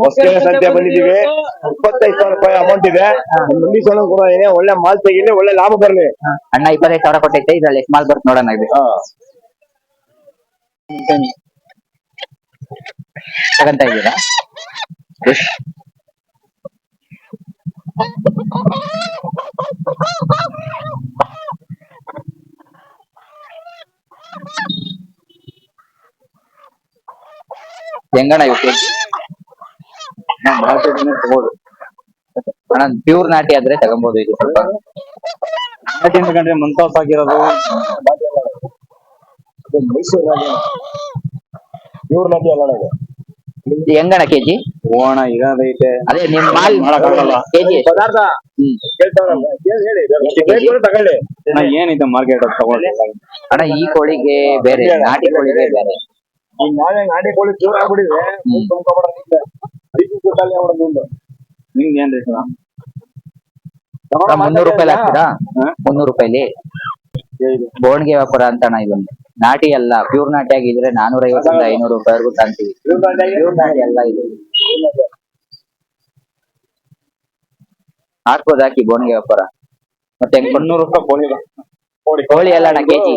ಹೊಸಕೆರೆ ಸಂತೆ ಬಂದಿದ್ದೀವಿ. ಇಪ್ಪತ್ತೈದು ಸಾವಿರ ರೂಪಾಯಿ ಅಮೌಂಟ್ ಇದೆ. ಮುಂದಿನ ಸಲ ಕೂಡ ಏನೇ ಒಳ್ಳೆ ಮಾಲ್ ತೆಗಿಲಿ ಒಳ್ಳೆ ಲಾಭ ಬರ್ಲಿ. ಅಣ್ಣ ಇಪ್ಪತ್ತೈದು ಸಾವಿರ ಕೊಟ್ಟೈತೆ. ಇದ್ರಲ್ಲಿ ಎಷ್ಟು ಮಾಲ್ ಬರ್ತ್ ನೋಡೋಣ ಇದು. ತಗಂತ ಇದ್ದೀರಾ? ಹೆಂಗಣ್ಣ ಇವು ಕೆಜಿ ಅಣ್ಣ ಪ್ಯೂರ್ ನಾಟಿ ಆದ್ರೆ ತಗೊಂಬೋದು ಇದು ಸ್ವಲ್ಪ. ಕಂಡ್ರೆ ಮಂತಾಸ್ ಆಗಿರೋದು. ಮೈಸೂರು ರಾಜ ಇವ್ರ ನದಿ ಅಲ್ಲ ಇದು ಇದು ಹೆಂಗಣ್ಣ ಕೆಜಿ? ಓಣ ಅದೈತೆ ಅದೇ ನಿಮ್ ಮಾಲ್ ಮಾಡಕ್ಕಾಗಲ್ಲ. ಕೆಜಿ ಪದಾರ್ಥ ಹೇಳಿ. ತಗೊಳ್ಳಿ. ಏನಿದೆ ಮಾರ್ಕೆಟ್ ತಗೊಳ್ಳಿ. ಅಣ್ಣ ಈ ಕೋಳಿಗೆ ಬೇರೆ ನಾಟಿ ಕೋಳಿಗೆ ಬೇರೆ. ಈ ನಾಳೆ ನಾಟಿ ಕೋಳಿ ಪ್ಯೂರ್. ತುಂಬ್ಕೊಬಿಡೋದಿಲ್ಲ ಐದು ಕೂಟಲ್ಲಿ ಅವ್ರದ್ದು ಒಂದು ನಿಮ್ಗೆ ಏನ್ ರೇಟ್? ಅಣ್ಣ, ಮುನ್ನೂರು ರೂಪಾಯಿ ಹಾಕ್ತೀರಾ? ಮುನ್ನೂರು ರೂಪಾಯಿಲಿ? ಬೋಣಿಗೆ ವ್ಯಾಪಾರ ಅಂತ ಅಣ್ಣ ಇದೊಂದು. ನಾಟಿ ಅಲ್ಲ ಪ್ಯೂರ್ ನಾಟಿ ಆಗಿದ್ರೆ ನಾನೂರ ಐವತ್ತರಿಂದ ಐನೂರು ರೂಪಾಯಿವರೆಗೂ ತಾಂತೀವಿ ಪ್ಯೂರ್ ನಾಟಿ ಅಲ್ಲ ಇದು. ಹಾಕ್ಬೋದು ಹಾಕಿ ಬೋಣಿಗೆ ವ್ಯಾಪಾರ. ಮತ್ತೆ ಮುನ್ನೂರು ರೂಪಾಯಿ ಕೋಳಿ ಕೋಳಿ. ಕೋಳಿ ಅಲ್ಲ ಅಣ್ಣ ಕೆಜಿ.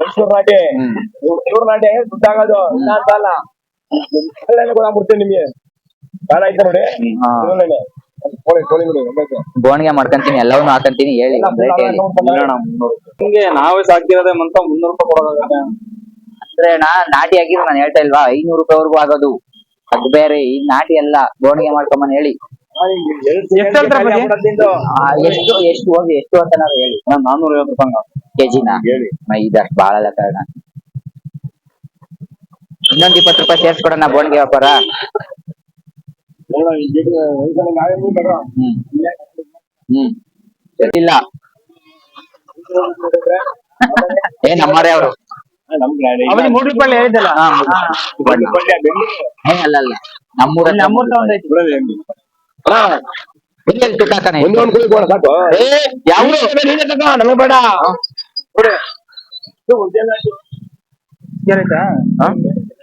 ಮೈಸೂರು ನಾಟಿ. ಇವ್ರ ನಾಟಿ. ದುಡ್ಡಾಗೋದು ಅಲ್ಲ. ನಿಮ್ಗೆ ಕಾಲ ಐತೆ ನೋಡಿ ಕೋಳಿ ಬೋಣಿಗೆ ಮಾಡ್ಕೊಂತೀನಿ ಎಲ್ಲವನ್ನು ಹಾಕಂತೀನಿ ಹೇಳಿ ಒಂದ್ rate ಹೇಳಿ. ನಿಮ್ಗೆ ನಾವೇ ಸಾಕಿರೋದೇ ಮಂತ ಮುನ್ನೂರು ರೂಪಾಯಿ ಕೊಡೋದಾಗ ಅಂದ್ರೆ ನಾ ನಾಟಿ ಹಾಕಿದ್ರೆ ನಾನು ಹೇಳ್ತಾ ಇಲ್ವಾ ಐನೂರು ರೂಪಾಯಿವರೆಗೂ ಆಗೋದು. ಅದ್ ಬೇರೆ ಈ ನಾಟಿ ಅಲ್ಲ ಬೋಣಿಗೆ ಮಾಡ್ಕೊಂಬನ್ ಹೇಳಿ. ಎಷ್ಟ್ ಹೇಳ್ತಾರೆ ಬನ್ನಿ? ಆ, ಎಷ್ಟು ಎಷ್ಟು ಹೋಗಿ ಎಷ್ಟು ಅಂತ ನಾವು ಹೇಳಿ. ನಾನ್ ನಾನೂರ ಐವತ್ತು ರೂಪಾಯಿ ಕೆಜಿನ? ಹೇಳಿ. ಇದಷ್ಟು ಬಾಳಲ್ಲ ಕಾರಣ. ಇನ್ನೊಂದ್ ಇಪ್ಪತ್ತು ರೂಪಾಯಿ ಸೇರ್ಸ್ಕೊಡೋಣ ಬೋನ್ಗೆ ವ್ಯಾಪಾರ. ಹ್ಮ್. ಹ್ಮ್. ಇಲ್ಲ. ಏ ನಮ್ಮರೇ ಅವರು. ನಮ್ಮ. ಮೂರು ರೂಪಾಯಿ ಹೇಳಿದ್ದಲ್ಲ? ಹಾ. ಏ ಅಲ್ಲ ಅಲ್ಲ. ನಮ್ಮೂರ ನಮ್ಮೂರ್? ಎಲ್ಲಿ ಎಲ್ಲಿ ತುಟ್ಟ ಹಾಕಣ ಒಂದೇ ಒಂದ್ ಕೋಳಿ ಕೊಡ ಸಾಕು. ಏ ಯಾವ ನೀನೇ ತಗೋ, ನಮಗ್ ಬೇಡ.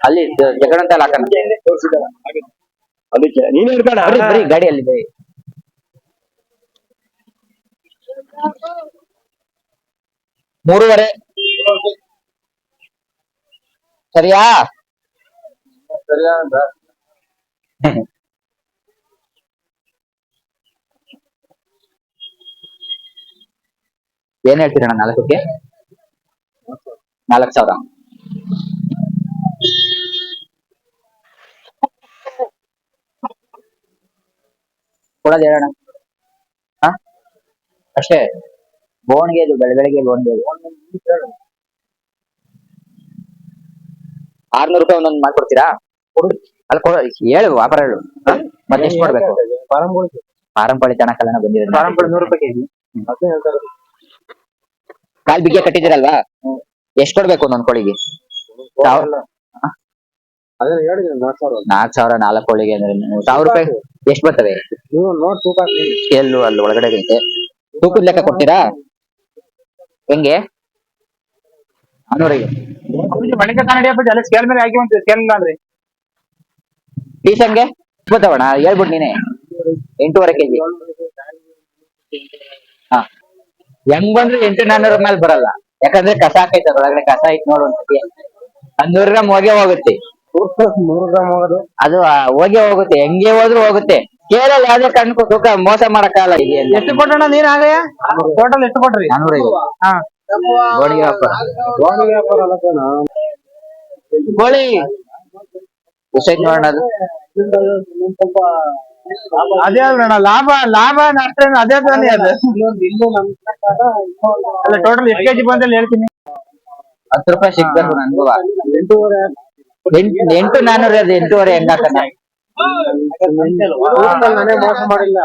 ಇದು ಒಂದೇ ನಾಟಿ. ಅಲ್ಲಿ ಜಗಡಂತ ಹಾಕಣ ತೋರ್ಸಿದ್ದಾರ. ಹಾಗೆ. ಅದಕ್ಕೆ ನೀನೇ ಹಿಡ್ಕೊಂಡ ಬರೀ ಬರೀ ಗಾಡಿಯಲ್ಲಿದೆ ಮೂರುವರೆ. ಸರಿಯಾ? ಏನ್ ಹೇಳ್ತೀರಣ್ಣ ನಾಲ್ಕಕ್ಕೆ? ನಾಲ್ಕು ಸಾವಿರ. ಕೊಡೋದು ಹೇಳೋಣ? ಹಾ? ಅಷ್ಟೇ. ಬೋನ್ಗೆ ಇದು ಬೆಳ ಬೆಳಗ್ಗೆ ಬೋನ್ಗೆ ಆರ್ನೂರು ರೂಪಾಯಿ ಒಂದೊಂದು ಮಾಡ್ಕೊಡ್ತೀರಾ? ಅಲ್ಲಿ ಕೊಡ. ಹೇಳು ವ್ಯಾಪಾರ ಹೇಳು? ಮತ್ತೆ ಎಷ್ಟು ಮಾಡ್ಬೇಕು ಪಾರಂಪಳಿ ಚೆನ್ನಾಗಲ್ಲ ಬಂದಿದೆ ನೂರು ರೂಪಾಯಿ ಕೆಜಿ. ಕಾಲ್ ಬಿಗ್ಗೆ ಕಟ್ಟಿದಿರಲ್ವಾ ಎಷ್ಟು ಕೊಡ್ಬೇಕು ಒಂದೊಂದು ಕೋಳಿಗೆ? ನಾಲ್ಕು ಸಾವಿರ ನಾಲ್ಕ್ ಸಾವಿರ ನಾಲ್ಕು ಹೋಳಿಗೆ ಅಂದ್ರೆ ಸಾವಿರ ರೂಪಾಯಿ ಎಷ್ಟ್ ಬರ್ತವೆ ನೀವು ನೋಡ್ ತೂಕ ಹಾಕಿ. ಸ್ಕೇಲ್ ಅಲ್ಲಿ ಒಳಗಡೆ ಐತೆ ತೂಕದ ಲೆಕ್ಕ ಕೊಡ್ತೀರಾ? ಹೆಂಗೆ? ನಾನೂರಿಗೆ ಮಣಿಕ ಕನ್ನಡಿಯಪ್ಪ ಅಲ್ಲಿ ಸ್ಕೇಲ್ ಮೇಲೆ ಹಾಕಿ ಒಂದು ಸ್ಕೇಲ್ ಇಲ್ಲ ಅಂದ್ರೆ ಹಂಗೆ ಬರ್ತಾವಣ ಹೇಳ್ಬಿಟ್ಟು ನೀನೆ. ಎಂಟೂವರೆ ಕೆಜಿ. ಹಾ. ಹೆಂಗ್ ಬಂದ್ರೆ ಎಂಟು ನಾನ್ನೂರ ಮೇಲೆ ಬರಲ್ಲ. ಯಾಕಂದ್ರೆ ಕಸ ಹಾಕೈತೆ ಒಳಗಡೆ ಕಸ ಐತ್ ನೋಡು ಒಂದ್ಸತಿ ಹನ್ನೂರು ಗ್ರಾಮ್ ಹೋಗೇ ಹೋಗುತ್ತೆ. ನೂರು ಅದು ಹೋಗಿ ಹೋಗೇ ಹೋಗುತ್ತೆ. ಹೆಂಗೆ ಹೋದ್ರು ಹೋಗುತ್ತೆ. ಕೇರಳ ಯಾವ್ದೇ ಕಾರಣಕ್ಕೂ ತೂಕ ಮೋಸ ಮಾಡಕ್ಕಾಗಲ್ಲ ಇದೆ ಎಷ್ಟು ಕೊಟ್ಟಣ ನೀನ್ ಆಗಯ್ಯ ಟೋಟಲ್ ಎಷ್ಟು ಕೊಟ್ರಿ? ವ್ಯಾಪಾರ. ಕೋಳಿ ಎಷ್ಟೈತ್ ನೋಡೋಣ ಅದು. ಅದೇ ಅಲ್ಲ ಲಾಭ ಲಾಭ ನಷ್ಟ ಅದೇ ತಾನೇ ಅದು. ಅಲ್ಲ ಟೋಟಲ್ ಎಷ್ಟು ಕೆಜಿ ಬಂದಲ್ಲಿ ಹೇಳ್ತೀನಿ. ಹತ್ತು ರೂಪಾಯಿ ಸಿಗ್ಬೇಕು ನನ್ಗೂ. ಎಂಟೂವರೆ. ಎಂಟು ನಾನೂರ ಅದು ಎಂಟೂವರೆ ಹೆಂಗ್ ಹಾಕಣ ತೂಕದಲ್ಲಿ ಮೋಸ ಮಾಡಿಲ್ಲ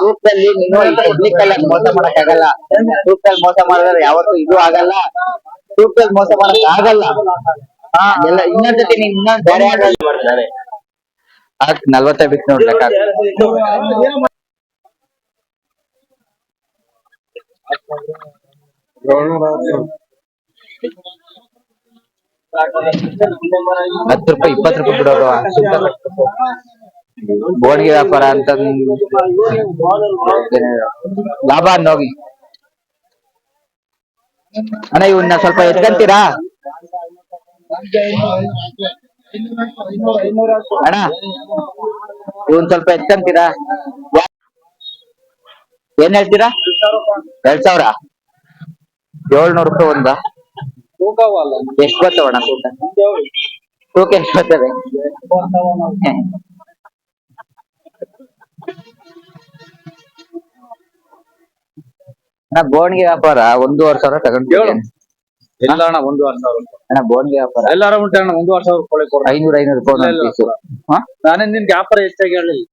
ತೂಕದಲ್ಲಿ ನೀನು ಟೆಕ್ನಿಕಲ್ ಆಗಿ ಮೋಸ ಮಾಡಕ್ ಆಗಲ್ಲ. ತೂಕದಲ್ಲಿ ಮೋಸ ಮಾಡಿದ್ರೆ ಯಾವತ್ತೂ ಇದು ಆಗಲ್ಲ. ತೂಕದಲ್ಲಿ ಮೋಸ ಮಾಡಕ್ ಆಗಲ್ಲ. ಎಲ್ಲ ಇನ್ನೊಂದ್ಸತಿ ನೀನ್ ಇನ್ನೊಂದ್ ಬೇರೆ ಮಾಡ್ತಾರೆ ನಲ್ವತ್ತೇ ಬಿಟ್ಟು ನೋಡ್ ಲೆಕ್ಕ. ಹಾಕು. ಹತ್ತು ರೂಪಾಯಿ, ಇಪ್ಪತ್ತು ರೂಪಾಯಿ ಬಿಡೋರು ಬೋಣಿಗೆ ವ್ಯಾಪಾರ ಅಂತ ಲಾಭ ಅನ್ನೋಗಿ ಅಣ್ಣ ಇವನ್ನ ಸ್ವಲ್ಪ ಎತ್ಕಂತೀರಾ? ಅಣ್ಣ, ಇವನ್ ಸ್ವಲ್ಪ ಎತ್ಕಂತೀರಾ? ಏನ್ ಹೇಳ್ತೀರಾ? ಎರಡ್ ಸಾವಿರ. ಏಳ್ನೂರು ರೂಪಾಯಿ ಒಂದ? ಎಷ್ಟು ಬರ್ತಾವಣ್ಣ ತೂಕ? ತೂಕ ಎಷ್ಟು ಬರ್ತದೆ ಅಣ್ಣ ಬೋಣಿಗೆ ವ್ಯಾಪಾರ ಒಂದೂವರೆ ಸಾವಿರ ತಗೊಂಡು ಇಲ್ಲ ಅಣ್ಣ ಒಂದೂವರೆ ಸಾವಿರ. ಅಣ್ಣ ಬೋಣಿಗೆ ವ್ಯಾಪಾರ. ಎಲ್ಲಾರ ಉಂಟು ಅಣ್ಣ ಒಂದೂವರೆ ಸಾವಿರ ಕೊಳೆ ಕೊಡ. ಐನೂರ ಐನೂರು ರೂಪಾಯಿ ನಾನೇ ನಿನ್ಗೆ ವ್ಯಾಪಾರ ಹೆಚ್ಚಾಗಿ ಹೇಳಿಲ್ಲ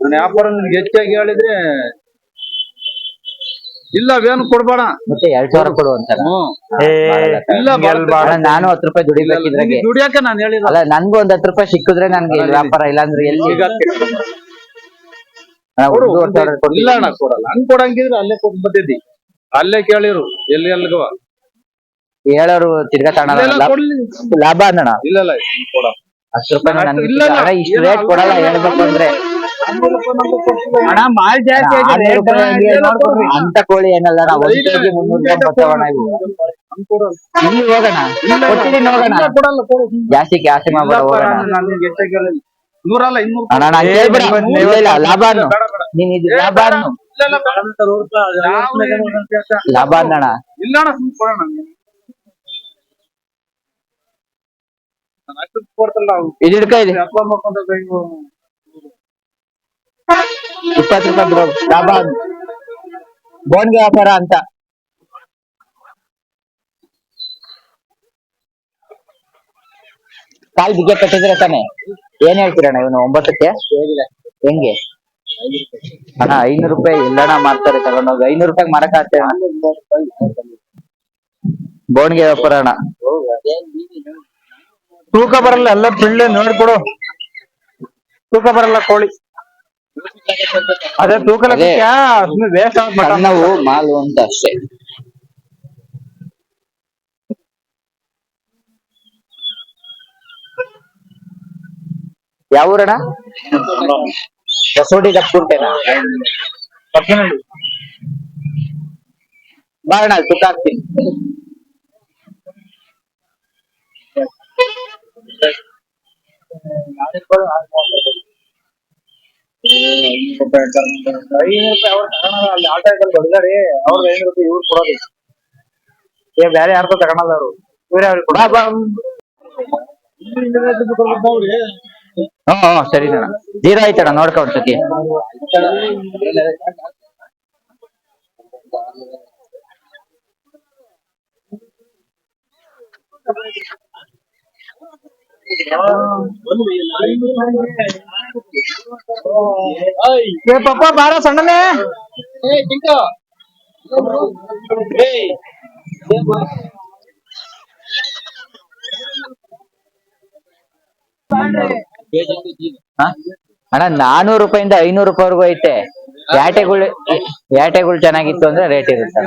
ನನ್ನ ವ್ಯಾಪಾರ ನಿನ್ಗೆ ಹೆಚ್ಚಾಗಿ ಹೇಳಿದ್ರೆ ಇಲ್ಲ ಅವೇನು ಕೊಡ್ಬೇಡ. ಮತ್ತೆ ಎರಡ್ ಸಾವಿರ ಕೊಡು ಅಂತಾರ. ಇಲ್ಲ ನಾನು ಹತ್ತು ರೂಪಾಯಿ ದುಡಿಬೇಕಿದ್ರಾಗೆ ದುಡಿಯಾಕ ನಾನು ಹೇಳಿಲ್ಲ. ಅಲ್ಲ ನನ್ಗೂ ಒಂದ್ ಹತ್ತು ರೂಪಾಯಿ ಸಿಕ್ಕಿದ್ರೆ ನನ್ಗೆ ವ್ಯಾಪಾರ ವ್ಯಾಪಾರ ಇಲ್ಲಾಂದ್ರೆ ಎಲ್ಲಿ. ಇಲ್ಲ ಅಣ್ಣ ಕೊಡಲ್ಲ. ಹಂಗ್ ಕೊಡಂಗಿದ್ರೆ ಅಲ್ಲೇ ಕೊಟ್ಟು ಬಂದಿದ್ದಿ ಅಲ್ಲೇ ಕೇಳಿರು ಎಲ್ಲಿ ಎಲ್ಗವ ಹೇಳೋರು ತಿರ್ಗಾ ತಗೊಳಲ್ಲ ಲಾಭ ಅಂದಣ ಇಲ್ಲ ಇಲ್ಲ ಕೊಡ ಹತ್ತು ರೂಪಾಯಿ ಇಲ್ಲ, ಇಲ್ಲ. ಇಷ್ಟು ರೇಟ್ ಕೊಡಲ್ಲ. ಹೇಳ್ಬೇಕು ಅಂದ್ರೆ. ಹಣ ಮಾಲ್ ಜಾಸ್ತಿ. ಅಂತ ಕೋಳಿ ಏನಲ್ಲ ನಾವು ಒಂದ್ ಕೆಜಿ ಮುನ್ನೂರು ಇವು ಇಲ್ಲಿ ಹೋಗೋಣ ಕೊಟ್ಟಿದ್ದೀನಿ ಹೋಗೋಣ ಜಾಸ್ತಿ ಕ್ಯಾಸೆ ಮಾಡ್ಬೇಡ ಹೋಗೋಣ. ನೂರಲ್ಲ ಇನ್ನೂರು ಅಣ್ಣ ನಾನು ಕೇಳ್ಬೇಡ ಇಲ್ಲ ಇಲ್ಲ ಲಾಭ ಅನ್ನು ಬೇಡ, ಬೇಡ. ನೀನ್ ಇದು ಏ, ಲಾಭ ಬೇಡ. ಇಲ್ಲ, ಅಣ್ಣ ಸುಮ್ನೆ ಕೊಡೋಣ. ಇದು ಹಿಡ್ಕ ಇಲ್ಲಿ ಅಪ್ಪ ಇಪ್ಪತ್ತು ರೂಪಾಯಿ ಬ್ರೋ ಲಾಭ ಬೋನ್ಗೆ ವ್ಯಾಪಾರ ಅಂತ. ಕಾಲ್ ಬಿಗ್ಗೆ ಕಟ್ಟಿದ್ರೆ ತಾನೆ? ಏನ್ ಹೇಳ್ತೀರಣ್ಣ ಇವನು ಒಂಬತ್ತಕ್ಕೆ? ಹೆಂಗೆ? ಅಣ್ಣ, ಐನೂರು ರೂಪಾಯಿ ಎಲ್ಲಣ್ಣ ಮಾಡ್ತಾರೆ ತಗೊಂಡೋಗಿ. ಐನೂರು ರೂಪಾಯಿ ಮಾಡಕ್ ಆಗ್ತೇವೆ ಬೋನ್ಗೆ ವ್ಯಾಪಾರ ಅಣ್ಣ. ತೂಕ ಬರಲ್ಲ, ಎಲ್ಲ ಪಿಳ್ಳೆ ನೋಡ್ಕೊಡು. ತೂಕ ಬರಲ್ಲ ಕೋಳಿ. ಅದೇ ತೂಕ ವೇಸ್ಟ್ ಸಣ್ಣವು ಮಾಲು ಅಂತ ಅಷ್ಟೇ. ಯಾವ ಊರಣ ಹೊಸೋಡಿ ದಪ್ಪುಂಟೇನಾ ಬಾರಣ ತೂಕ ಹಾಕ್ತೀನಿ. ಐನೂರು ರೂಪಾಯಿ ಅವ್ರು ತಗೊಳಲ್ಲ ಅಲ್ಲಿ ಅವ್ರದ್ದು ಐನೂರು ರೂಪಾಯಿ ಇವ್ರು ಕೊಡೋದು ಏ ಬೇರೆ ಯಾರ್ದೋ ತಗೊಳಲ್ಲ ಅವರು ಇವ್ರೇ ಅವ್ರಿಗೆ ಕೊಡ ಹ್ಮ್ ಹ್ಮ್ ಸರಿ ಅಣ್ಣ. ಜೀರೋ ಆಯ್ತಣ್ಣ ನೋಡ್ಕೊ ಒಂದ್ಸತಿ ಏ ಪಪ್ಪ ಬಾರ ಸಣ್ಣನೇ? ಅಣ್ಣ ನಾನೂರು ರೂಪಾಯಿಂದ ಐನೂರು ರೂಪಾಯಿವರೆಗೂ ಐತೆ. ಯಾಟೆಗಳು ಯಾಟೆಗಳು ಚೆನ್ನಾಗಿತ್ತು ಅಂದ್ರೆ ರೇಟ್ ಇರುತ್ತೆ.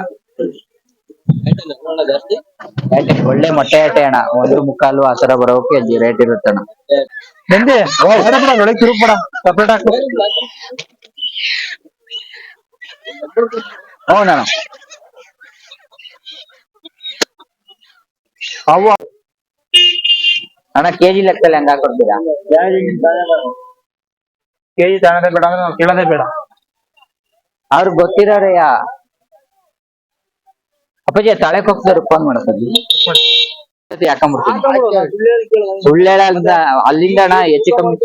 ಒಳ್ಳೆ ಮೊಟ್ಟೆ ಆಟ ಅಣ್ಣ. ಒಂದು ಮುಕ್ಕಾಲು ಆ ತರ ಬರೋಕೆ ರೇಟ್ ಇರುತ್ತೆ ಅಣ್ಣ. ನಂದಿ ಒಳಗೆ ಸಪ್ರೇಟ್ ಹಾಕು. ಹೌದಣ್ಣ. ಅವು ಅಣ್ಣ ಕೆಜಿ ಲೆಕ್ಕದಲ್ಲಿ ಹಂಗ ಹಾಕೊಡ್ತೀರಾ ಕೆಜಿ ತಗೊಳ್ಳೋದೇ ಬೇಡ ಅಂದ್ರೆ ನಾವು ಕೇಳೋದೇ ಬೇಡ. ಅವ್ರಿಗೆ ಗೊತ್ತಿರೋರೆಯ ಅಪ್ಪಾಜಿ, ತಳೆ ಹೋಗ್ತಾರೆ ಫೋನ್ ಮಾಡಪ್ಪಾಜಿ ಹೇಳಲ್ಲ ಅಲ್ಲಿಂದ ಅಣ್ಣ ಹೆಚ್ಚು ಕಮ್ಮಿ.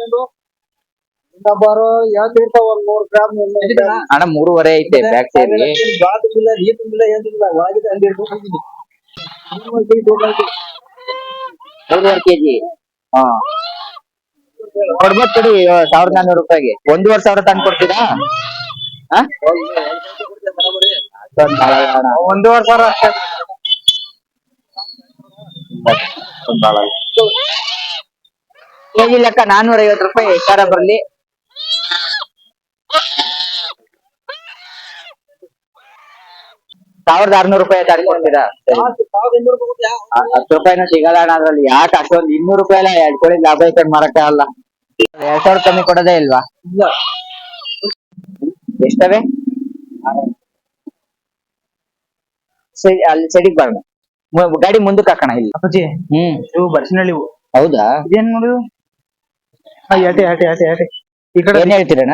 ಒಂದ್ ಮೂರ್ ಗ್ರಾಮ್ ಅಣ್ಣ, ಮೂರುವರೆ ಐತೆ ಬ್ಯಾಕ್ ಸೈಡ್ ಕೆಜಿ ಹಾ. ಕೊಡ್ಬೋದು ಕೊಡಿ ಸಾವಿರದ ನಾನ್ನೂರು ರೂಪಾಯಿಗೆ. ಒಂದೂವರೆ ಸಾವಿರ ತಂದು ಕೊಡ್ತೀರಾ? ಅಷ್ಟೊಂದ್ ಭಾಳ ಇಲ್ಲ ಅಣ್ಣ. ಒಂದೂವರೆ ಸಾವಿರ ಅಷ್ಟೇ. ಕೆಜಿ ಲೆಕ್ಕ ನಾನ್ನೂರ ಐವತ್ತು ರೂಪಾಯಿ ಎಷ್ಟಾರ ಬರ್ಲಿ. ಸಾವಿರದ ಆರ್ನೂರು ರೂಪಾಯಿ ತಾಡಿ ಕೊಡ್ತೀರಾ ಸರಿ. ಹ- ಹತ್ತು ರೂಪಾಯಿನೂ ಸಿಗಲ್ಲ ಅಣ್ಣ, ಅದ್ರಲ್ಲಿ ಯಾಕೆ ಅಷ್ಟೊಂದು? ಇನ್ನೂರು ರೂಪಾಯಿ ಎಲ್ಲ ಎರಡ್ ಕೋಳಿ ಲಾಭ ಇಟ್ಕೊಂಡು ಮಾಡಕ್ಕಾಗಲ್ಲ ಎರಡ್ ಸಾವಿರ ಕಮ್ಮಿ ಕೊಡೋದೇ ಇಲ್ವಾ? ಎಷ್ಟವೆ? ಅಲ್ಲಿ ಸೈಡಿಗೆ ಬರೋಣ. ಮು- ಗಾಡಿ ಮುಂದಕ್ಕೆ ಹಾಕೋಣ ಇಲ್ಲಿ. ಅಪ್ಪಾಜಿ ಹ್ಮ್. ಇವು ಬರ್ಸಿನಳ್ಳಿ ಇವು. ಹೌದಾ? ಇದೇನ್ ನೋಡು? ಹಾ ಯಾಟಿ ಯಾಟಿ ಯಾಟಿ ಈ ಕಡೆ ಏನ್ ಹೇಳ್ತೀರಣ್ಣ?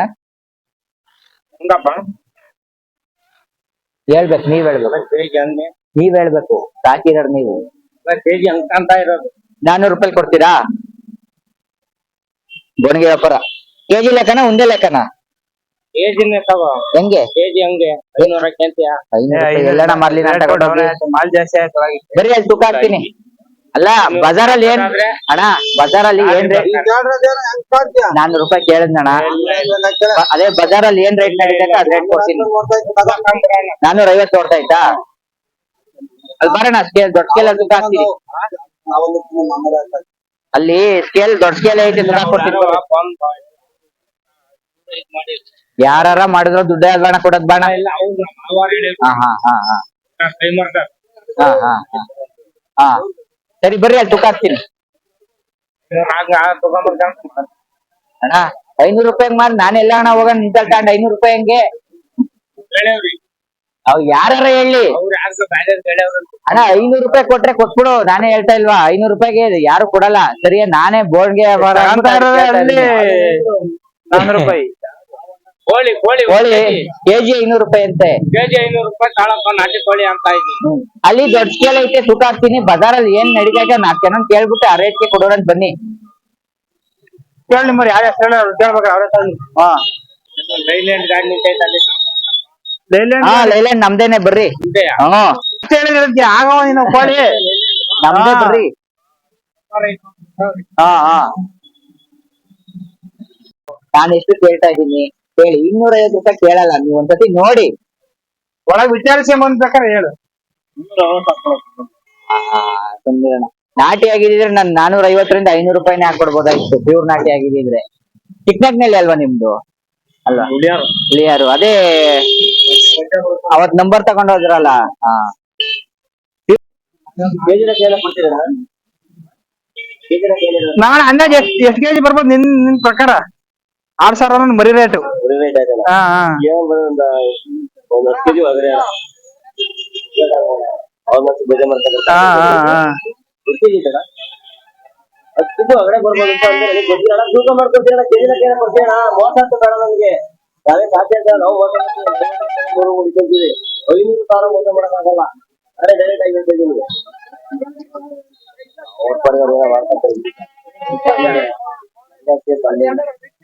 ಹಂಗಪ್ಪ. ಹೇಳ್ಬೇಕು ನೀವ್ ಹೇಳ್ಬೇಕು. ಹಂಗೆ? ನೀವ್ ಹೇಳ್ಬೇಕು ಸಾಕಿರೋರು ನೀವು. ಕೆಜಿ ಹಂಗ ಅಂತ ಇರೋದು? ನಾನೂರು ರೂಪಾಯಿ ಕೊಡ್ತೀರಾ? ಗೋಣಿಗೆ ವ್ಯಾಪಾರ ಕೆಜಿ ಲೆಕ್ಕನ ಒಂದೇ ಲೆಕ್ಕನ? ಕೆಜಿನೇ ತಗೋ ಹೆಂಗೆ ಕೆಜಿ ಹಂಗೆ ಐನೂರಕ್ಕೆ ಅಂತೀಯ ಐನೂರು ರೂಪಾಯಿ ಎಲ್ಲಣ್ಣ ಮಾರ್ಲಿ ನಾನು ತಗೊಂಡೋಗಿ ಮಾಲ್ ಜಾಸ್ತಿ ಆಯ್ತು ಒಳಗೆ. ಬರೀ ಅಲ್ಲಿ ತೂಕ ಹಾಕ್ತೀನಿ ಅಲ್ಲ ಬಜಾರಲ್ಲಿ ಏನ್ ಅಣ್ಣ ಬಜಾರಲ್ಲಿ ಏನ್ ರೇಟ್ ನಾನೂರು ರೂಪಾಯಿ ಕೇಳಿದ್ನಣ್ಣ ಅದೇ ಬಜಾರಲ್ಲಿ ಏನ್ ರೇಟ್ ನಡೀತೈತೆ ಅದ್ ರೇಟ್ ಕೊಡ್ತೀನಿ ನಾನೂರ ಐವತ್ತು ಕೊಡ್ತಾ ಆಯ್ತಾ ಅಲ್ಲಿ ಬರೋಣ ಸ್ಕೇಲ್ ದೊಡ್ಡ ಸ್ಕೇಲ್ ತೂಕ ಹಾಕ್ತೀನಿ ಅಲ್ಲಿ ಸ್ಕೇಲ್ ದೊಡ್ಡ ಸ್ಕೇಲ್ ಐತಿ ತೂಕ ಕೊಡ್ತೀನಿ ಯಾರಾರ ಮಾಡಿದ್ರು ದುಡ್ಡೇ ಅಲ್ವಣ ಕೊಡೋದ್ ಬಾಣ ಹಾ ಹಾ ಹಾ ಹಾ. ಹಾ ಹಾ ಹಾ ಹಾ. ಸರಿ ಬರ್ರಿ ಅಲ್ಲಿ ತುಕಾಸ್ತೀನಿ ಹಾಕ್ತೀನಿ. ಅಣ್ಣ ಐನೂರು ರೂಪಾಯಿ ಮಾಡಿ ನಾನೆಲ್ಲ ಎಲ್ಲ ಅಣ್ಣ ಹೋಗೋಣ ನಿಂತ ತಗೊಂಡ್ ಐನೂರು ರೂಪಾಯಿ ಹಂಗೆ? ಅವ್ ಯಾರ ಹೇಳಿ ಅಣ್ಣ ಐನೂರು ರೂಪಾಯಿ ಕೊಟ್ರೆ ಕೊಟ್ಬಿಡು ನಾನೇ ಹೇಳ್ತಾ ಇಲ್ವಾ? ಐನೂರು ರೂಪಾಯಿಗೆ ಯಾರು ಕೊಡಲ್ಲ. ಸರಿಯಾ ನಾನೇ ಬೋರ್ಡ್ಗೆ ರೂಪಾಯಿ. ಕೋಳಿ ಕೋಳಿ ಕೋಳಿ ಕೆಜಿ. ಐನೂರು ರೂಪಾಯಿ ಅಂತೆ. ಕೆಜಿ ಐನೂರು ರೂಪಾಯಿ ಕಾಳಪ್ಪ ನಾಟಿ ಕೋಳಿ ಅಂತ ಇದ್ದೀನಿ. ಅಲ್ಲಿ ದೊಡ್ಡ ಸ್ಕೇಲ್ ಐತೆ ತೂಕ ಹಾಕ್ತೀನಿ. ಬಜಾರಲ್ಲಿ ಏನ್ ನಡೀತಾ ನಾಲ್ಕು ಜನ ಕೇಳ್ಬಿಟ್ಟು ಆ ರೇಟ್ಗೆ ಕೊಡೋಣ ಅಂತ ಬನ್ನಿ. ಕೇಳಿ ಮರಿ ಯಾವ ಹೆಸರು ಕೇಳ್ಬೇಕು ಅವ್ರ ಹಾ. ಲೈಲ್ಯಾಂಡ್ ಗಾಡಿ ನಿಂತೈತೆ ಅಲ್ಲಿ ಲೈಲ್ಯಾಂಡ್ ಹಾ ಲೈಲ್ಯಾಂಡ್ ನಮ್ದೇನೆ ಬರ್ರಿ. ಹ್ಮ್. ಹೇಳಿದ್ರಂತೆ ಆಗವ ನೀನು ಕೋಳಿ. ನಮ್ದೇ ಹಾ. ಬರ್ರಿ. ಹಾ ಹಾ. ನಾನು ಎಷ್ಟು ಕೇಳ್ತಾ ಇದ್ದೀನಿ? ಹೇಳಿ ಇನ್ನೂರ ಐವತ್ತು ರೂಪಾಯಿ ಕೇಳಲ್ಲ ನೀವು ಒಂದ್ಸತಿ ನೋಡಿ. ಒಳಗ್ ವಿಚಾರಿಸಿ ಬಂದ್ ಪ್ರಕಾರ ಹೇಳು. ನಾಟಿ ಆಗಿದ್ರೆ ನಾನು ನಾನೂರ ಐವತ್ತರಿಂದ ಐನೂರು ರೂಪಾಯಿನೇ ಹಾಕೊಡ್ಬೋದಾಗಿತ್ತು ಪ್ಯೂರ್ ನಾಟಿ ಆಗಿದ್ರೆ ಚಿಕ್ಕನಗ್ನಲ್ಲಿ ಅಲ್ವಾ ನಿಮ್ದು? ಅಲ್ವಾ? ಅದೇ ಅವತ್ ನಂಬರ್ ತಗೊಂಡ್ ಹೋದ್ರಲ್ಲ. ಹಾ ನಾನು ಅಂದಾಜ್ ಎಷ್ಟ್ ಎಷ್ಟ್ ಕೆಜಿ ಬರ್ಬೋದು ನಿನ್ ನಿನ್ ಪ್ರಕಾರ? ಆರ್ ಸಾವಿರ ಮರಿ ರೇಟು ಹಾ ಹಾ. ಒಂದು ಹತ್ತು ಕೆಜಿ ಒಳಗಡೆ ಆಲ್ಮೋಸ್ಟ್ ಬೇಜಾರ್ ಮಾಡ್ತಾರೆ ಹಾ ಹಾ ಹಾ. ಹತ್ತು ಕೆಜಿ ಒಳಗಡೆ ಬರ್ಬೋದು ಅಂತ ಅಂದ್ರೆ ನನಗೆ ಗೊತ್ತಿಲ್ಲ ತೂಕ ಕೊಡ್ತೀರ ಮೋಸ ಅಂತ ಬೇಡ ನಮ್ಗೆ. ನಾವೇ ಸಾಧ್ಯ ಅಂತ ನಾವು ಮೋಸ ಹುಡ್ಕೊಂತೀವಿ ಐನೂರು ಸಾವಿರ ಮೋಸ ಮಾಡಕ್ಕಾಗಲ್ಲ ಅದೇ ಡೈರೆಕ್ಟ್ ಆಗಿ ಹೇಳ್ತಾ ಇದ್ದೀನಿ. ಅವ್ರ ಪರಿವಾರ ಏನೋ ಮಾಡ್ಕೊಂತಾರೆ ಹಾ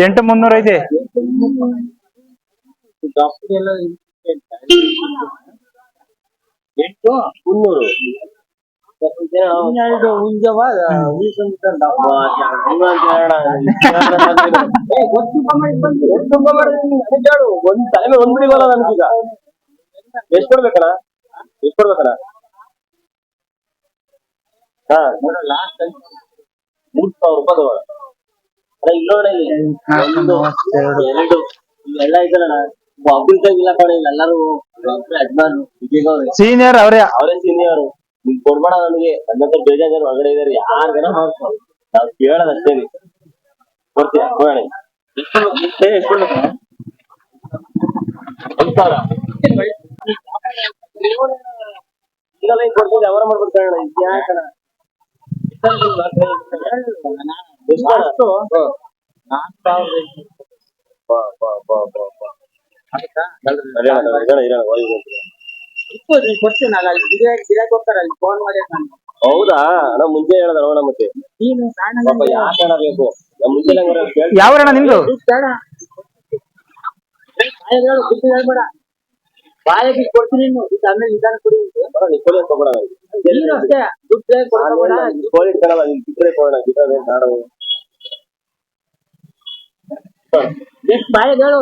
ಎಂಟು ಮುನ್ನೂರ ಐತಿ ಡಾಕ್ಟರ್ ಎಲ್ಲ ಎಷ್ಟು ಮುನ್ನೂರು ಒಂದ್ ತಲೆ ಮೇಲೆ ಒಂದ್ ಬಿಡಿಗೋಲ್ಲ ನನ್ಗೀಗ? ಎಷ್ಟ್ ಕೊಡ್ಬೇಕಣ ಎಷ್ಟ್ ಕೊಡ್ಬೇಕಣ ಹಾ. ಲಾಸ್ಟ್ ಮೂರ್ ಸಾವಿರ ರೂಪಾಯಿ ತಗೋಣ ಎರಡು. ಇವೆಲ್ಲ ಇದಲ್ಲ ಒಬ್ಬನ ಇಲ್ಲ ಕಣ ಇಲ್ಲೆಲ್ಲರೂ ಸೀನಿಯರ್ ಅವರೇ. ಅವರೇ ಸೀನಿಯರ್ ನಿಮ್ ಕೊಡ್ಬೇಡ ನನಗೆ. ಹಂಗಂತ ಬೇಜಾಜಾರು ಒಳಗಡೆ ಇದಾರೆ. ಯಾರ್ಗನ ಮಾಡ್ಕೊಂಡು ನಾವು ಕೇಳದ ಅಷ್ಟೇ ನೀ ಕೊಡ್ತೀಯ ಕೊಡ್ತೀನಿ ಅವರ ಮಾಡ್ಬಿಡ್ತಾರೆ ಬರ್ತೀನಿ. ಕೊಡ್ತೀನಿ ಅಲ್ಲ ಅಲ್ಲಿ ಗಿರಾಕ್ ಗಿರಾಕ್ ಹೋಗ್ತಾರೆ ಅಲ್ಲಿ ಫೋನ್ ಮಾಡಿ ನಾನು. ಹೌದಾ? ಅಣ್ಣ ಮುಂಚೆ ಹೇಳದ ಮತ್ತೆ. ನೀನು ನಾನು ಪಾಪ ಯಾಕೆ ಅಣ್ಣ ಬೇಕು? ನಮ್ ಮುಂಚೆ ಕೇಳಿ ಯಾವ ಅಣ್ಣ ನಿಮ್ದು? ಬೇಡ ಬಾಯಿಗೆ ಹೇಳು ಬುದ್ಧಿ ಹೇಳ್ಬೇಡ ಬಾಯಿಗೆ ಕೊಡ್ತೀನಿ ನೀನು. ಇದು ಆಮೇಲೆ ನಿಧಾನ ಕುಡಿ ನಿಕ್ಕೋಲಿ ತಗೊಳ ನೀನು ಅಷ್ಟೇ ದುಡ್ಡು ಕೊಡ್ಬೇಡ. ಕೋಳಿ ನೀನ್ ಕೊಡೋಣ ಹೇಳು.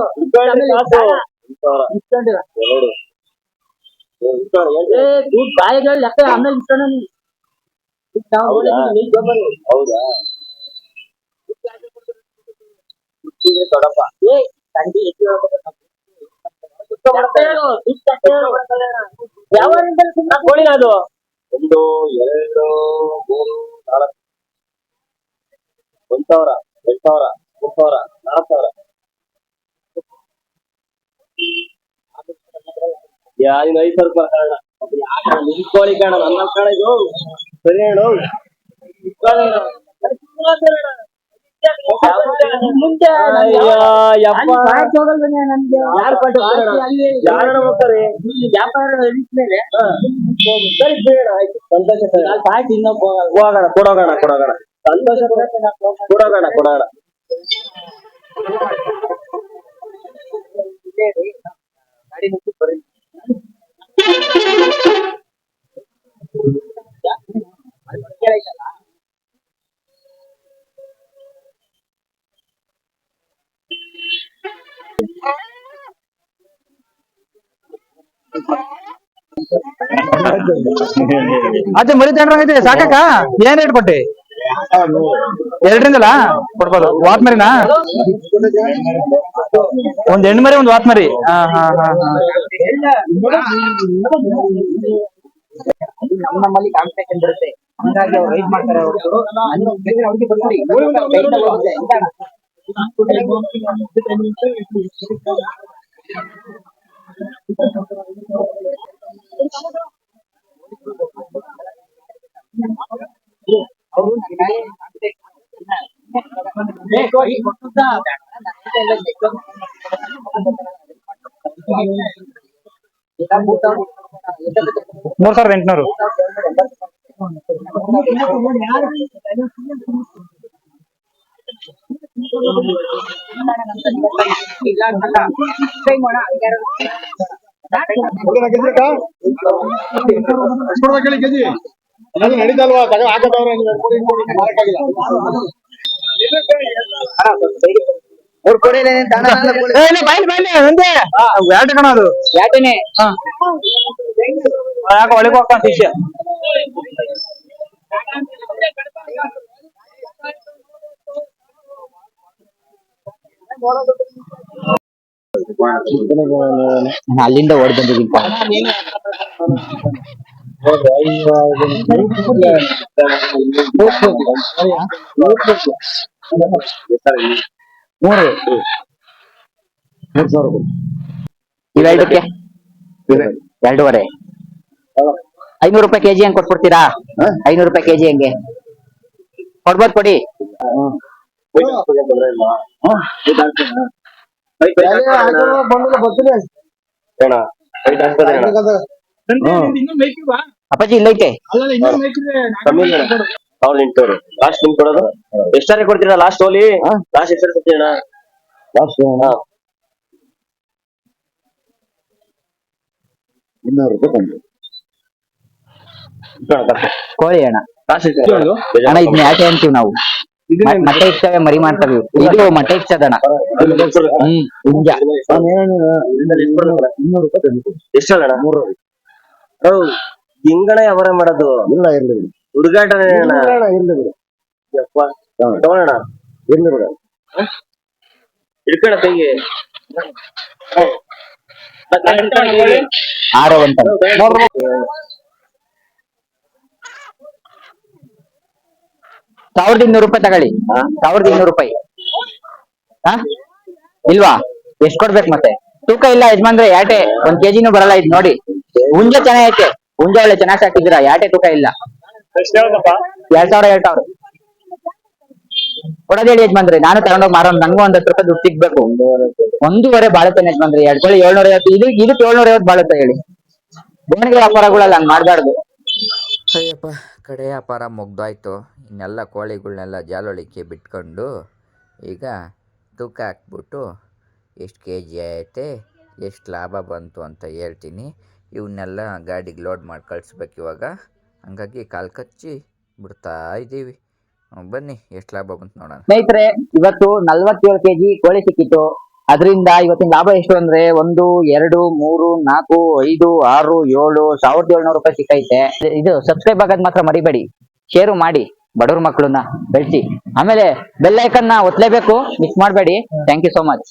ಆಮೇಲೆ ಬೇಡ. ಇಸ್ಕೊಂಡಿರ ಎರಡು ಇಟ್ಕೊಳ್ಳೋಣ, ಏನ್ ಏ ದುಡ್ಡು ಲೆಕ್ಕ ಆಮೇಲೆ ಹೌದಾ? ದೊಡ್ಡಪ್ಪ ಏ ತಂಡಿ ಎತ್ತಿ ಅದು? ಒಂದು ಎರಡು ಮೂರು ನಾಲ್ಕು. ಒಂದ್ ಸಾವಿರ ಎರಡ್ ಸಾವಿರ ಮೂರ್ ಸಾವಿರ ನಾಲ್ಕು ಸಾವಿರ. ಯಾ ಇನ್ನು ಐದು ಸಾವಿರ ರೂಪಾಯಿ ಕಾರಣ ನಿನ್ ಕೋಳಿ ಕಾಣ ನನ್ನ ಕಾಣ ಇದು ಸರಿ ಹೇಳು ಮುಂದೆ ಸಂತೋಷ ಹೋಗೋಣ ಕೊಡೋಗೋಣ ಕೊಡೋಗೋಣ. ಸಂತೋಷ ಕೊಡೋಗೋಣ ಕೊಡೋಣ ಗಾಡಿ ಬರ್ರಿ. ಅದೇ ಮರಿ ತಗೊಂಡ್ರಂಗೈತೆ ಸಾಕಕ್ಕ? ಏನ್ ರೇಟ್ ಕೊಟ್ಟಿ? ಎರಡ್ರಿಂದಲ? ಕೊಡ್ಬೋದು. ವಾತ್ ಮರಿನಾ? ಒಂದ್ ಹೆಣ್ಣು ಮರಿ, ಒಂದ್ ವಾತ್ ಮರಿ. ಹಾ ಹಾ ಹಾ ಹಾ. ನಮ್ಮ ನಮ್ಮಲ್ಲಿ ಕಾಂಪಿಟೇಷನ್ ಬರುತ್ತೆ ಹಂಗಾಗಿ ಅವ್ರು ರೈಡ್ ಮಾಡ್ತಾರೆ ಹೊರತು ಅಲ್ಲಿ ಬೇಕಾದ್ರೆ ಅವ್ರಿಗೆ ಬರ್ತೀರಿ ಕೈಯಿಂದ ಹೋಗುತ್ತೆ. ಇಂದಾಣ. ಅವ್ರು ನನ್ನ ಮೂರ್ ಸಾವಿರದ ಎಂಟ್ನೂರು ಇಲ್ಲ ಅಂತಲ್ಲ. ಟ್ರೈ ಮಾಡ ಹಂಗಾರೆ. ನಡೀತಲ್ವಾ ತಗ ಹಾಕದವ್ರೆ ಮಾಡಕ್ಕಾಗಿಲ್ಲ ಎರಡು ಕಣ ಅದು ಯಾಕನೆ ಹಾ ಯಾಕೆ ಒಳಗೆ ಹೋಗ್ತಾನ ಶಿಷ್ಯ ನಾನು ಅಲ್ಲಿಂದ ಓಡ್ ಬಂದಿದ್ದೀನಿ ಮೂರು. ಇವೆರಡಕ್ಕೆ ಎರಡೂವರೆ. ಐನೂರು ರೂಪಾಯಿ ಕೆಜಿ ಹೆಂಗ್ ಕೊಟ್ಬಿಡ್ತೀರಾ? ಐನೂರು ರೂಪಾಯಿ ಕೆಜಿ ಹೆಂಗೆ. ಕೊಡ್ಬೋದು ಕೊಡಿ. ಅಪ್ಪಾಜಿ ಇಲ್ಲೈತೆ. ಸಾವಿರದ ಎಂಟುನೂರು. ಲಾಸ್ಟ್ ನಿಮ್ ಕೊಡೋದು? ಎಷ್ಟಾರೆ ಕೊಡ್ತೀರಾ? ಲಾಸ್ಟ್ ಓಲಿ ಲಾಸ್ಟ್ ಎಷ್ಟಾರೆ ಕೊಡ್ತೀರಣ ಅಣ್ಣ? ಹಾ. ಇನ್ನೂರು ರೂಪಾಯಿ. ಕೋಳಿ ಅಣ್ಣ. ಲಾಸ್ಟ್? ಅಣ್ಣ ಇದನ್ನ ಯಾಕೆ ಅಂತೀವಿ ನಾವು. ಮಠ ಇರ್ತವೆ ಮರಿ ಮಾಡ್ತವೆ. ಇದು ಮೊಟ್ಟೆ ಇರ್ತದಣ್ಣ ಎಷ್ಟಲ್ಲ ಮೂರು. ಹಿಂಗಣ ವ್ಯವಹಾರ ಮಾಡೋದು. ಇಲ್ಲ ಇರ್ಲಿ. ಹುಡುಗಾಟನೇ ಅಣ್ಣ? ಇಲ್ಲ, ಇರ್ಲಿ ಬಿಡಿ. ಯಪ್ಪ. ತಗೊಳ್ಳೋಣ ಇರ್ಲಿ ಬಿಡಿ. ಇಟ್ಕೊಳ ಕೈಗೆ ಆರೋ ಅಂತ ಸಾವಿರದ ಇನ್ನೂರು ರೂಪಾಯಿ ತಗೊಳ್ಳಿ. ಸಾವಿರದ ಇನ್ನೂರು ರೂಪಾಯಿ. ಹಾ? ಇಲ್ವಾ? ಎಷ್ಟ್ ಕೊಡ್ಬೇಕು ಮತ್ತೆ? ತೂಕ ಇಲ್ಲ ಯಜಮಾನ್ರೆ ಯಾಟೆ? ಒಂದ್ ಕೆಜಿನೂ ಬರಲ್ಲ ಇದು ನೋಡಿ. ಹುಂಜೆ ಚೆನ್ನಾಗೈತೆ ಹುಂಜ ಒಳ್ಳೆ ಚೆನ್ನಾಗಿ ಸಾಕಿದ್ದೀರಾ? ಯಾಟೆ ತೂಕ ಇಲ್ಲ. ಎರಡ್ ಸಾವಿರ ಎರಡ್ ಸಾವಿರ ಕೊಡೋದೇಳಿ ಹೇಳಿ ಯಜಮಾನ್ರೆ ನಾನು ತಗೊಂಡೋಗಿ ಮಾರೋನ್ ನಂಗೂ ಒಂದ್ ಹತ್ತು ರೂಪಾಯಿ ದುಡ್ಡು ಸಿಗ್ಬೇಕು. ಒಂದೂವರೆ ಬಾಳುತ್ತೆ ಯಜಮಾನ್ರೆ ಎರಡ್ ಕೋಳಿ ಏಳ್ನೂರ ಐವತ್ತು ಇದು ಇದಕ್ಕೆ ಏಳ್ನೂರ ಐವತ್ತು ಬಾಳುತ್ತೆ ಹೇಳಿ. ದೇಣಿಗೆ ವ್ಯಾಪಾರಗಳೆಲ್ಲ ಹಂಗ್ ಮಾಡ್ಬಾರ್ದು. ಅಯ್ಯಪ್ಪ ಕಡೆ ವ್ಯಾಪಾರ ಮುಗ್ದೋಯ್ತು. ಇನ್ನೆಲ್ಲ ಕೋಳಿಗಳ್ನೆಲ್ಲ ಜಾಲೊಳಿಕೆ ಬಿಟ್ಕೊಂಡು ಈಗ ತೂಕ ಹಾಕ್ಬಿಟ್ಟು ಎಷ್ಟು ಕೆ ಜಿ ಐತೆ ಎಷ್ಟು ಲಾಭ ಬಂತು ಅಂತ ಹೇಳ್ತೀನಿ. ಇವನ್ನೆಲ್ಲ ಗಾಡಿಗೆ ಲೋಡ್ ಮಾಡಿ ಕಳಿಸ್ಬೇಕು ಇವಾಗ. ಹಂಗಾಗಿ ಕಾಲ್ ಕಚ್ಚಿ ಬಿಡ್ತಾ ಇದ್ದೀವಿ. ಬನ್ನಿ, ಎಷ್ಟು ಲಾಭ ಬಂತು ನೋಡೋಣ. ಸ್ನೇಹಿತರೆ, ಇವತ್ತು ನಲ್ವತ್ತೇಳು ಕೆಜಿ ಕೋಳಿ ಸಿಕ್ಕಿತ್ತು. ಅದರಿಂದ ಇವತ್ತಿನ ಲಾಭ ಎಷ್ಟು ಅಂದ್ರೆ ಒಂದು, ಎರಡು, ಮೂರು, ನಾಲ್ಕು, ಐದು, ಆರು, ಏಳು, ಸಾವಿರದ ಏಳ್ನೂರು ರೂಪಾಯಿ ಸಿಕ್ಕೈತೆ. ಇದು ಸಬ್ಸ್ಕ್ರೈಬ್ ಆಗೋದ್ ಮಾತ್ರ ಮರಿಬೇಡಿ. ಶೇರು ಮಾಡಿ, ಬಡವ್ರ ಮಕ್ಕಳನ್ನ ಬೆಳೆಸಿ. ಆಮೇಲೆ ಬೆಲ್ ಒತ್ತಲೇಬೇಕು ಮಿಸ್ ಮಾಡಬೇಡಿ. Thank you so much